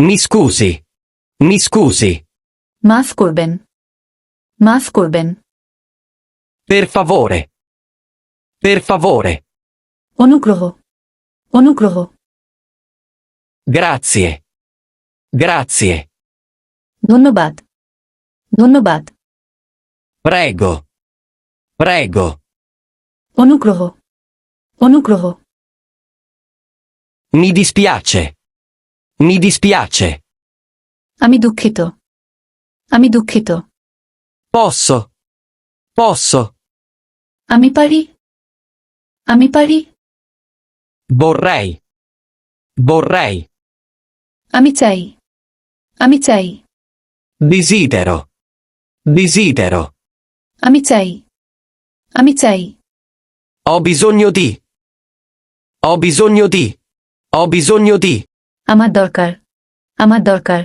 Mi scusi. Mi scusi. Maaf kurben. Maaf kurben. Per favore. Per favore. Onugroho. Onugroho. Grazie. Grazie. Donnobad. Donnobad. Prego. Prego. Onugroho. Onugroho. Mi dispiace. Mi dispiace. আমি দুঃখিত আমি দুঃখিত Posso. Posso. আমি পারি আমি পারি Vorrei. Vorrei. আমি চাই আমি চাই Desidero. Desidero. আমি চাই আমি চাই Ho bisogno di. Ho bisogno di. Ho bisogno di. আমার দরকার আমার দরকার।